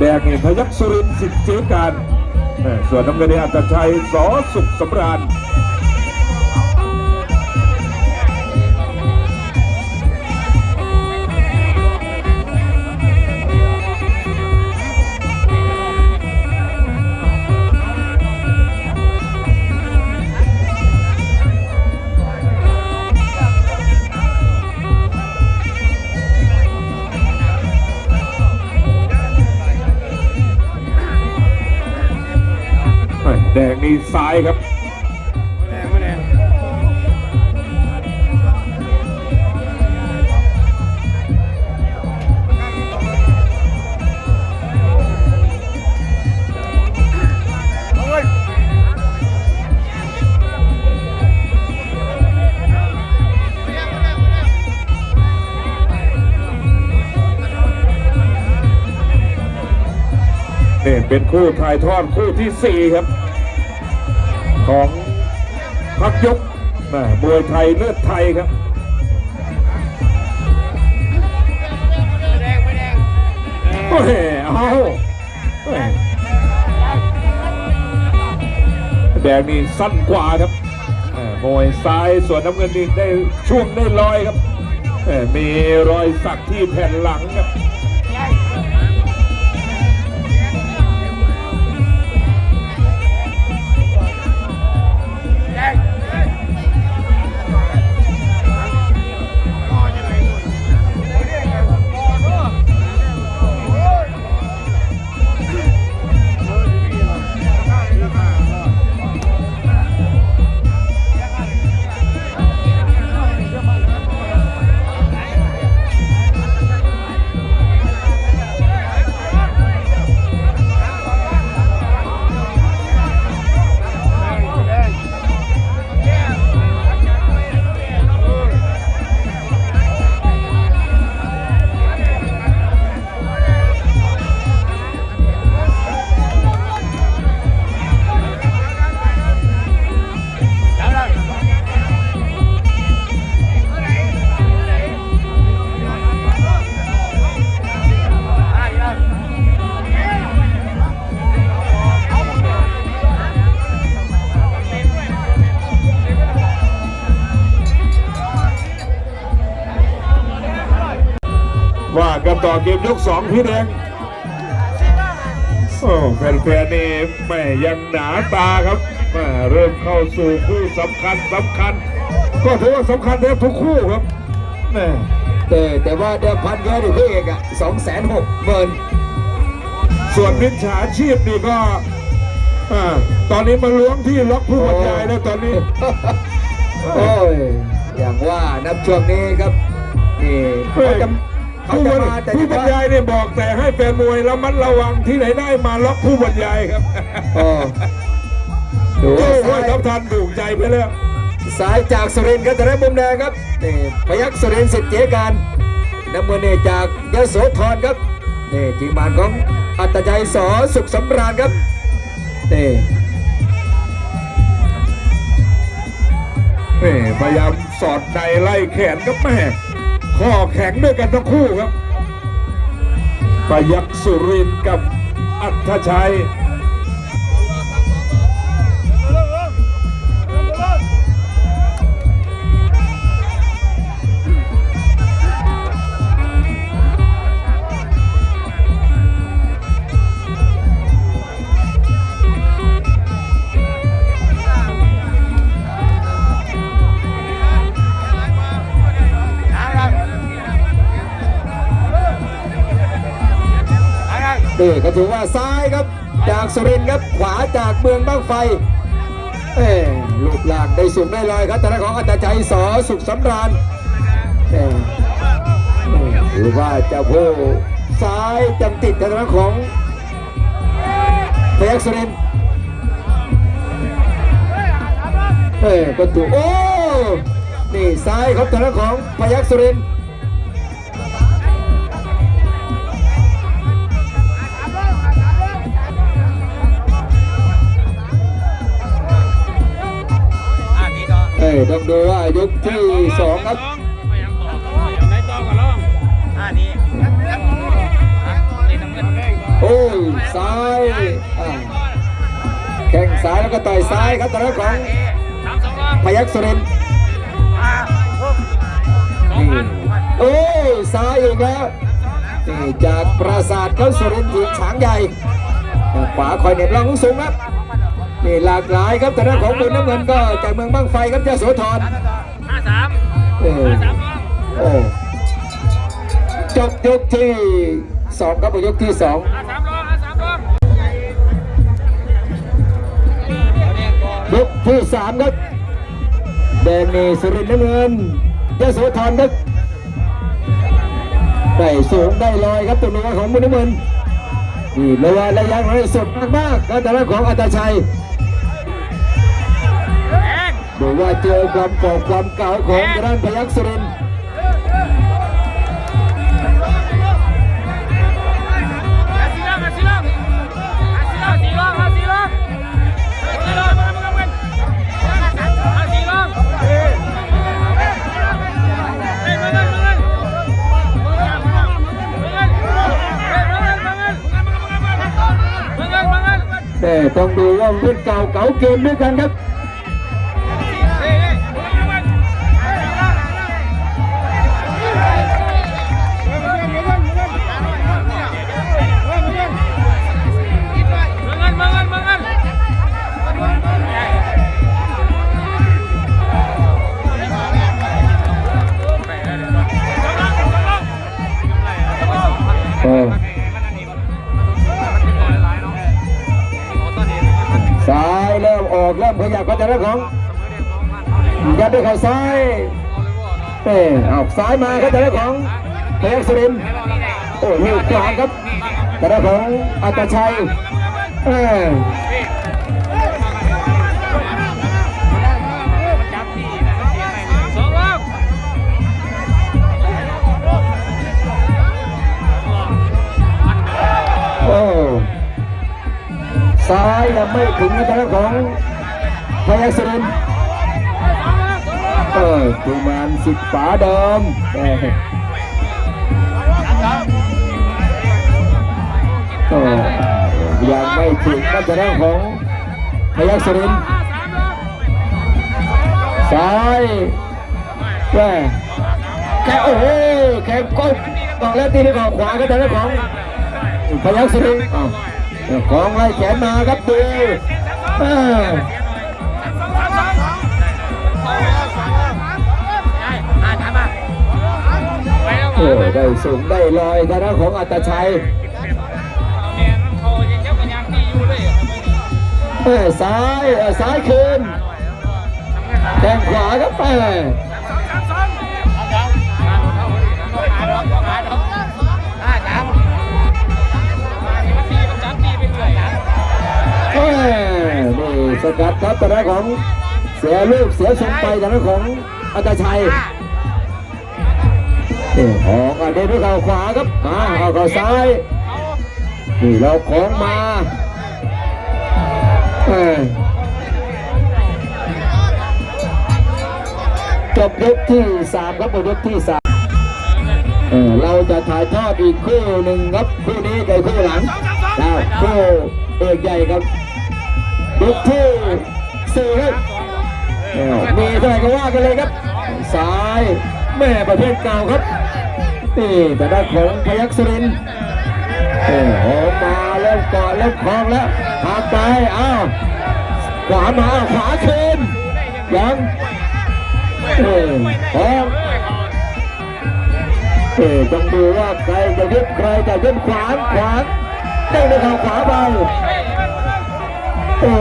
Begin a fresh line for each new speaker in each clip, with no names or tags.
แดงนี่พยักสุรินทร์สิทธิ์เจการส่วนน้ำเงินอัตชัยสอสุขสำราญ งนี่ซ้ายครับ
แดงไม่แดง
นี่เป็นคู่ถ่ายทอดคู่ที่สี่ครับ ของพักยกแม่มวยไทยเลือดไทยครับ
ไม่แดงไม่แดง
โอ้ยเอาแม่แดงนี่สั้นกว่าครับแม่มวยซ้ายส่วนน้ำเงินนี่ได้ช่วงได้รอยครับแม่มีรอยสักที่แผ่นหลังครับ ว่ากันต่อเกมยกสองพี่แดงโอ้แฟนๆนี่แม่ยังหนาตาครับแม่เริ่มเข้าสู่คู่สำคัญสำคัญ ก็ถือว่าสำคัญแทบทุกคู่ครับแม่
แต่แต่ว่าเดิมพันเยอะดิพี่เอกอะสองแสนหกหมื่น
ส่วนมิจฉาชีพนี่ก็อ่าตอนนี้มาล้วงที่ล็อกผู้บรรยายแล้วตอนนี้
โอ้ย อย่างว่านับช่วงนี้ครับนี่
เฮ้
เขา
ย
จะเขา
ผู้
จะ
บรร
มาแต่
ผู้
เฉ
บรร
พาะ
ยายเนี่ยบอกแต่ให้แฟนมวยระมัดระวังที่ไหนได้มาล็อกผู้บรรยายครับ
โอ้ดู
โอ้
ว่า
โห
ซ้าย
ทับทันถูกใจไปแล้ว
ซ้ายจากสุรินทร์ครับแต่ได้มุมแดงครับนี่พยักสุรินทร์สิทธิ์เจการน้ำมือนี่จากยโสธรครับนี่ทีมงานของอัตใจยสอสุขสำราญครับนี่
แม่พยายามสอดในไล่แขนครับแม่ ข้อแข็งด้วยกันทั้งคู่ครับประยักสุรินกับอัธชัย
นี่ก็ถือว่าซ้ายครับ จากสุรินครับขวาจากเมืองบ้างไฟเอ้ลูกหลากได้สูงได้ลอยครับแต่ละของอัตใจยสอสุขสำราญเอ้หรือว่าเจ้าผู้ซ้ายจำติดแต่ละของพยักสุรินเอ้ก็ถูโอ้นี่ซ้ายครับแต่ละของพยักสุรินทร์ ยุคที่สองครับ
ไม่ยังต่อยังไม่ต่อกันล่องอ่าดีอะดีน้ำเงิน
โอ้ซ้ายแข้งซ้ายแล้วก็ต่อยซ้ายครับทางด้านของพยัคฆ์สุรินโอ้ยซ้ายอีกแล้วจากปราสาทเข้าสุรินทร์ถีบฉางใหญ่ขวาคอยเหน็บล่างของสูงครับ นี่หลากหลายครับทางด้านของบุญน้ำเงินก็จากเมืองบ้างไฟครับยโสธร
ห้าสาม
เออ
ห้าสามรอบ
โอ้จบยกที่สองครับยกที่สอง
ห้าสามรอบห้าสามรอบ
ยกที่สามครับแดงนี่สุรินทร์น้ำเงินยโสธรครับได้สูงได้ลอยครับตัวนี้ของมุนน้ำเงินนี่ระยะระยะระยะสุดมากๆครับแต่ละของอัตชัย
แดง
ดูว่าเจอความเก่าความเก่าของทางด้านพยัคฆ์สุรินทร์
ห้าสี่รอบห้าสี่รอบห้าสี่รอบห้าสี่รอบห้าสี่รอบห้าสี่รอบมากันห้าสี่รอบเฮ้ยมากันมากันมากันมากันมากันมากันมากัน
แต่ต้องดูว่ารุ่นเก่าเก่าเกมด้วยกันครับ
เอ
อซ้ายเริ่มออกเริ่มขยับก็จะเรื่องของยัดด้วยเข่าซ้ายเออเอาซ้ายมาก็จะเรื่องของพยัคฆ์สุรินโอ้หิวขวาครับแต่เรื่องของอัตชัยเออ ยยังไม่ถึงนะจะได้ของพยัคฆ์สุรินทร์เออประมาณสิบฝาเดิมเออก็ยังไม่ถึงก็จะได้ของพยัคฆ์สุรินทร์ซ้ายแม่แค่โอ้โหแค่ก้นบอกแล้วตีด้วยขอขวาก็จะได้ของพยัคฆ์สุริน ทร์อ้าวของไล่แขนมาครับดูโอ้ได้สูงได้ลอยทางด้านของอัตชัยแม่ซ้ายซ้ายคืนแทงขวาครับแม่ สกัดครับตอนนั้นของเสียลูกเสียทรงไปตอนนั้นของอัตชัยออกอะเดนด้วยเข่าขวาครับมาเอาเข่าซ้ายนี่เราของมาจบยกที่สามครับยกที่สามเออเราจะถ่ายทอดอีกคู่หนึ่งครับคู่นี้กับคู่หลังคู่เอกใหญ่ครับ ยกที่สี่ครับอ้าวมีเท่าไหร่ก็ว่ากันเลยครับซ้ายแม่ประเภทเก่าครับนี่แต่ด้านของพยัคฆ์สุรินทร์โอ้โหมาเริ่มเกาะเริ่มคลองแล้วทางไปอ้าวขวามาอ้าวขวาคืนยังเออพร้อมเออต้องดูว่าใครจะยึดใครจะยึดขวางขวางได้ในข่าวขวาไป โอ้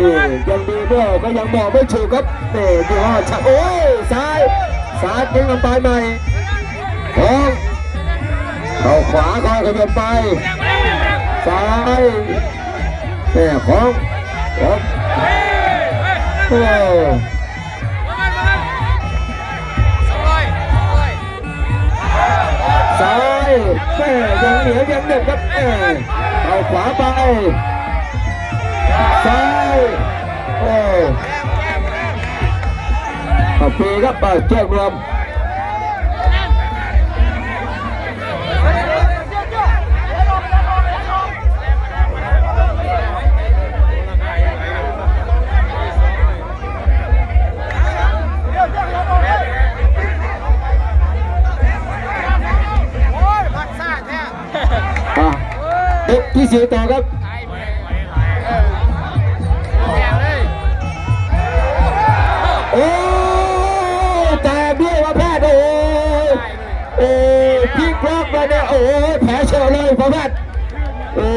นี่ยังดีเมื่อก็ยังบอกไม่ถูกครับนี่ยี่ห้อชักโอ้ยซ้ายซ้ายยิงลงไปใหม่ของเข้าขวาคอยขยับไปซ้ายนี่ของของโอ้ซ้ายแม่ยังเหนียวยังเด็ดครับแม่เข้าขวาไป ซ้ายโอ้เอาปีครับเปิดเชือกรวมติดที่สีต่อครับ
ลิ
กล็อกมาโอ้แผลเชลเลยพ่อแพทย์โอ้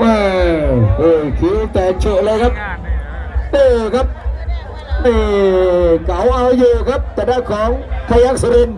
ว้าวเออคิ้วแต่เฉอะเลยครับเต้ครับเต้เก๋าเอาอยู่ครับแต่ด้านของพยัคฆ์สุรินทร์